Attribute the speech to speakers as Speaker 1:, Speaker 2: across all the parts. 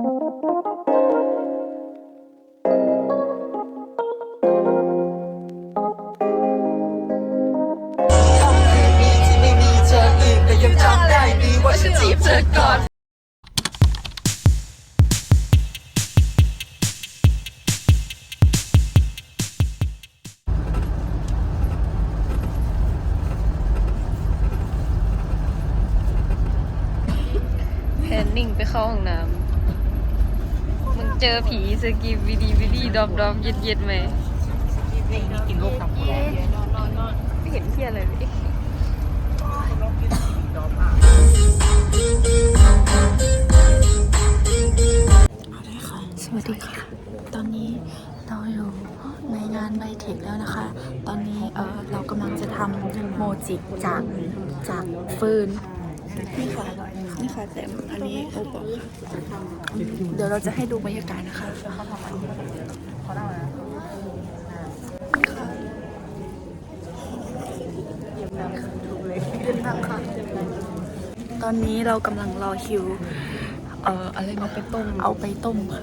Speaker 1: แต่ยังจำได้ดีว่าฉันจีบเธอก่อน
Speaker 2: แพนนิ่งไปเข้าห้องน้ำ เจอผีสกีวิดีวิดีดอมดอมเย็ดเย็ดไหม
Speaker 1: นี่นี่กินลูกทำคนแรก
Speaker 2: ไม่เห็นเที่ยอะไรเลย
Speaker 3: สวัสดีค่ะ ตอนนี้เราอยู่ในงานไบเทคแล้วนะคะ ตอนนี้เออเรากำลังจะทำโมจิจากจากฟืนนี่ค่ะ นี่ค่ะเต็มอันนี้โอปอค่ะเดี๋ยวเราจะให้ดูบรรยากาศนะคะนี่ค่ะตอนนี้เรากำลังรอคิว เอ่ออะไรเอาไปต้ม เอาไปต้มค่ะ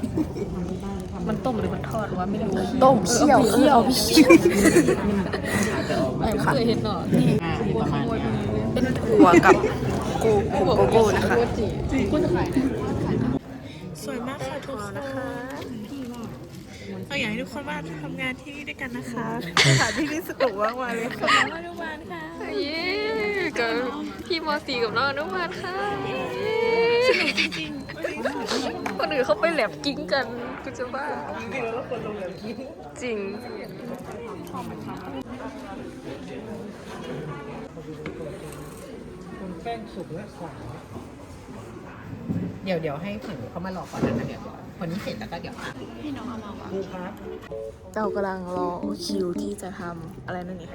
Speaker 2: มันต้มหรือมันทอดวะไม่รู้
Speaker 3: ต้มเคี่ยวเคี่ยวเคี่ยว
Speaker 2: ไม่เคยเห็นหรอ
Speaker 3: นี่เป็นถั่วกับ โกโกโกโก้นะคะ
Speaker 4: สวยมากค่ะทุกคนนะคะเราอยากให้ทุกคนมาทำงานที่นี่ด้วยกันนะคะสถานที่นี่สนุกมากๆเลยค่ะมาดูบ้านค่ะ
Speaker 2: เย้กับพี่มอสีกับน้องอนุบาลค่ะคนอื่นเขาไปแลบกิ้งกันกูจะบ้าจริง
Speaker 1: แป้งสุกและขวาเดี๋ยวเดี๋ยวให้ถึงเขามาหลอกก่อนนะเดี๋ยวคนนี้เสร็จแล้วก็เดี๋ยวอะให้น้องเอามาวางครูครับ
Speaker 3: เรากำลังรอคิวที่จะทำอะไรนั่นนี่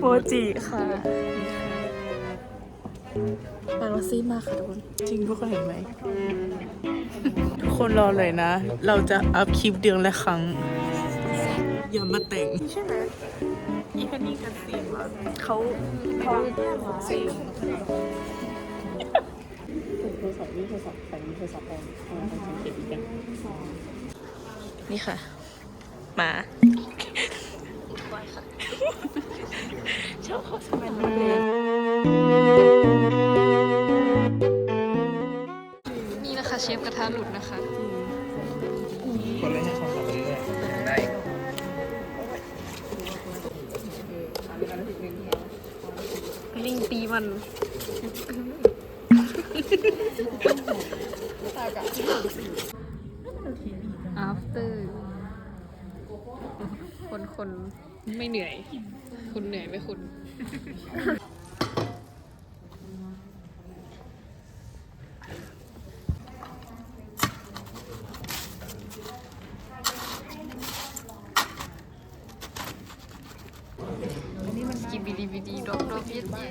Speaker 3: โมจิค่ะแปลว่าซีดมากค่ะทุกคน
Speaker 4: จริงทุกคนเห็นไหม ทุกคนรอเลยนะ เราจะอัพคลิปเดือนละครั้ง อย่ามาแต่งใช่ไหม อีคันนี้กันสีมา
Speaker 3: เขาเขา
Speaker 4: สี
Speaker 3: นี่ค่ะหมาชอบเขาสมัยนี้เลย
Speaker 2: นี่นะคะเชฟกระทะหลุดนะคะ ตีมัน after คนคนไม่เหนื่อย คุณเหนื่อยไหมคุณ สกิบิดีบิดี ดอก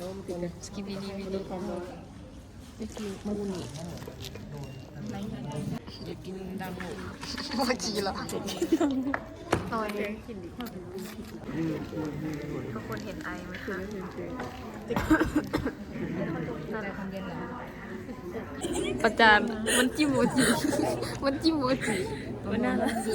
Speaker 2: ดอกเย็ดเย็ดสกิบิดีบิดีอยากกินดังโมจีละหน่อยทุกคนเห็นไอไหมคะประจานมันจิ้มโมจิ มันจิ้มโมจิมันน่ารักอย่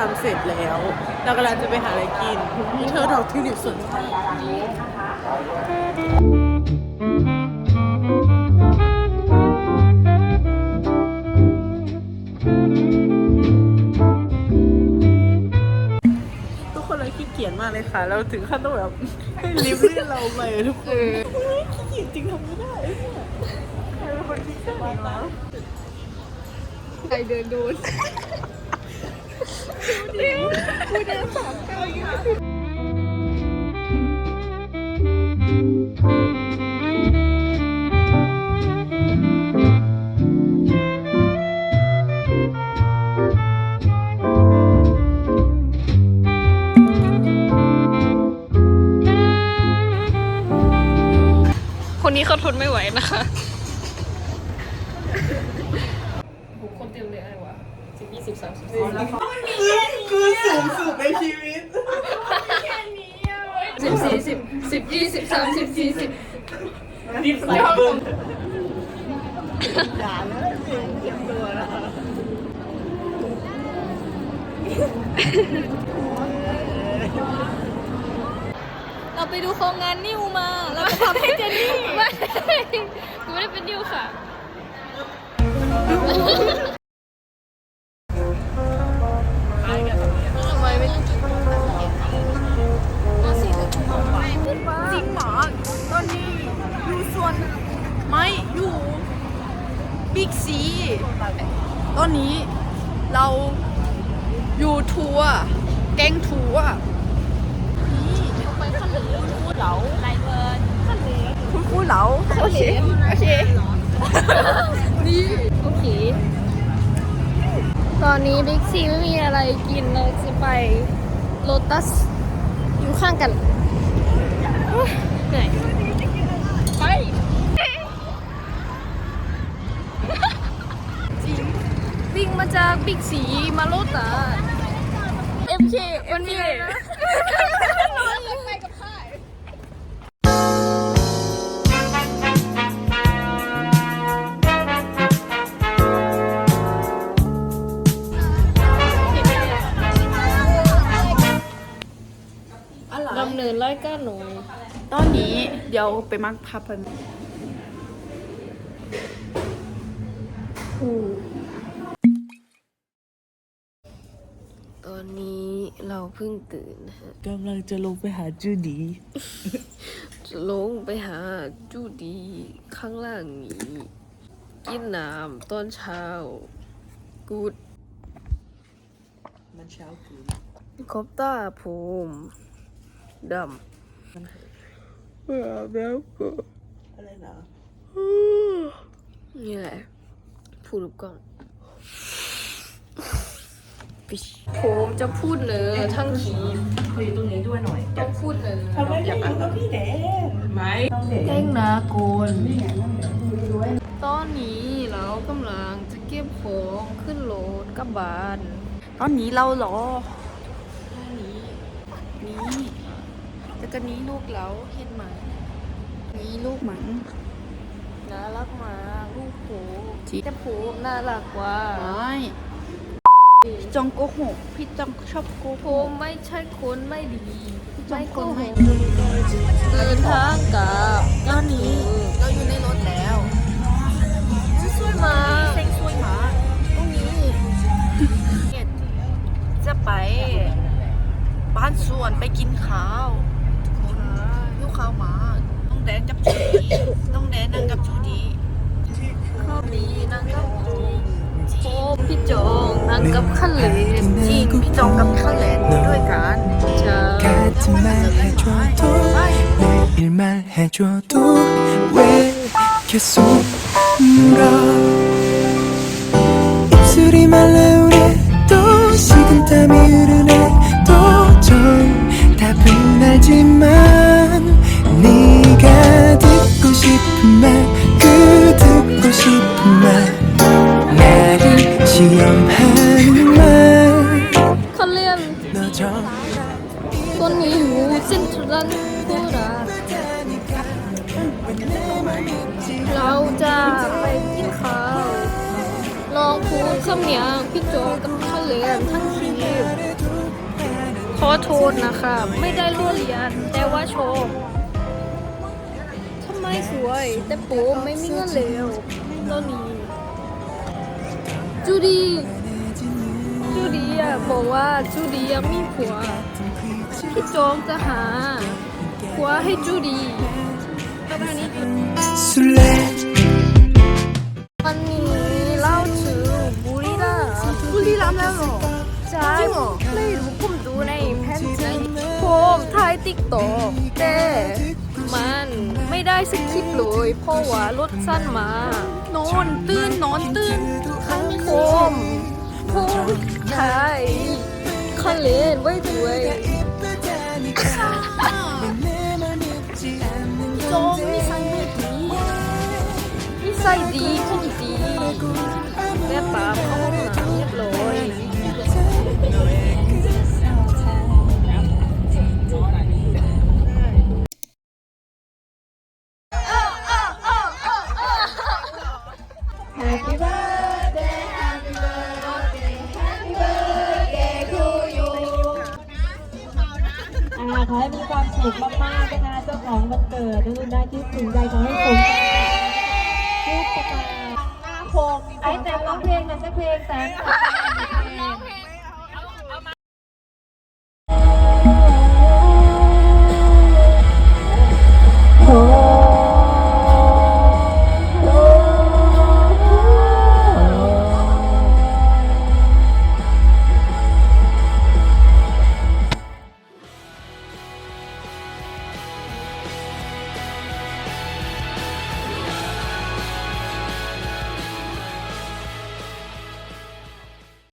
Speaker 4: ทำเสร็จแล้ว เรากำลังจะไปหาอะไรกินเธอดอกทิวลิปสวยมากทุกคนเราขี้เกียจมากเลยค่ะ เราถึงขั้นต้องแบบให้ลิฟต์เลื่อนเราไปทุกคนขี้เกียจจริงทำไม่ได้เนี่ยใครเป็นคนขี้เกียจวะ
Speaker 2: ใครเดินโดน คนนี้เขาทนไม่ไหวนะคะบุคคลเต็มเลยอะไรวะ สิบยี่สิบสามสิบสี่
Speaker 4: คือสูงสุดในชีวิต
Speaker 2: สิบสี่สิบสิบยี่สิบสามสิบสี่สิบ
Speaker 4: ดิฟไซเบิร์
Speaker 3: เราไปดูโครงงานนิวมาแล้วก็ทำให้เจนนี่
Speaker 2: ไม่กูไม่ได้เป็นดิวค่ะ ไม่
Speaker 3: อยู่บิ๊กซี ตอนนี้เราอยู่ทัวร์แก๊งทัวร์นี่ไปขันเหลือคุณคู่เหลาไรเบิร์นขันเหลือคุณคู่เหลาโอเคโอเคนี่
Speaker 2: โอเค ตอนนี้บิ๊กซีไม่มีอะไรกินเราจะไปโลตัสอยู่ข้างกันเหนื่อยไป
Speaker 3: จริงวิ่งมา จากบิ๊กซีมาโลตัส MK วันนี้เลยนะ
Speaker 2: ดำเนินรายการหน่อย
Speaker 3: ตอนนี้เดี๋ยวไปมักพับกันอู้
Speaker 2: ตอนนี้ เราเพิ่งตื่นนะฮะ
Speaker 4: กำลังจะลงไปหาจูดี
Speaker 2: จะลงไปหาจูดีข้างล่างนี้กินน้ำตอนเช้า กูด
Speaker 4: มันเช้าคืน
Speaker 2: คอบตาภูมิดำเบื่อแล้วก็
Speaker 4: อะไรนะ
Speaker 2: นี่แหละ พูดรูปก่อ นผมจะพูดเนอทั้งขี
Speaker 4: คุยตรงนี้ด้วยหน่อย
Speaker 2: ต้องพูดเนอ
Speaker 4: ทำไมไม่อยู่กับพี่แดงไม่
Speaker 2: เต้งนาโกนตอนนี้เรากำลังจะเก็บของขึ้นรถกลับบ้าน
Speaker 3: ตอนนี้เรารออันนี้นี่แล้วก็นี้ลูกเราเห็นไหมนี่ลูกหมัน
Speaker 2: น่ารักมากลูกโผ
Speaker 3: จริง
Speaker 2: แต่โผน่ารักกว่า
Speaker 3: ไม่ พี่จองโกหกพี่จองชอบโก
Speaker 2: โผ
Speaker 3: หก
Speaker 2: ไม่ใช่คนไม่ดี
Speaker 3: ไม่
Speaker 2: ไม่
Speaker 3: โก
Speaker 2: โก
Speaker 3: ห
Speaker 2: ห
Speaker 3: ก
Speaker 2: กเดินทางกลับ
Speaker 3: ตอนนี้เราอยู่ในรถแล้ว
Speaker 2: ช่วยมา
Speaker 3: เซ็งช่วยหมาตรงนี้เนี่ยจะไป บ้านสวนไปกินข้าวลูกข้าวหมาต้องแดนกับจูดีต้องแดนนั่งกับจูดี
Speaker 2: ข้าวดีนั่งกับโผโผพี่จองนั่งกับขันเหลน
Speaker 3: จริงพี่จองกับข้าวแหลนด้วยกัน
Speaker 2: ใช่
Speaker 5: 같은 말 해줘도 내일만 해줘도 왜 계속 물어 입술이 말라
Speaker 2: เราจะไปกินข้าวลองพูดคำเนียงพี่โจกับข้าวเรียนทั้งทีขอโทษนะคะ ไม่ได้รู้เรียน แต่ว่าโชว์ทำไมสวย แต่ปูไม่มีเงินเลวตัวนี้จูดีจูดีอะบอกว่าจูดียังมีผัวพี่โจงจะหาผัวให้จูดี วันนี้เราถึงบุรีรัมย์
Speaker 3: บุรีรัมย์แล้วเหรอ
Speaker 2: ใช่ไม่มดูในแพนจีผมถ่ยติ๊กต็อแต่มันไม่ได้สคริปเลยเพราะว่ารถสั้นมานอนตื่นนอนตื่นขั้ผมผมถ่ายคอนเลนไว้ด้วย นิสัยดีคงดีแม่ปามเข้าห้องน้ำเรียบร้อย
Speaker 6: อ่าขอให้มีความสุขมากๆนะคะเจ้าของวันเกิดทุกท่านที่ถึงใจขอให้ผม ทุกประการหน้าโคมไอ้แต่ร้องเพลงหนะสักเพลงแสน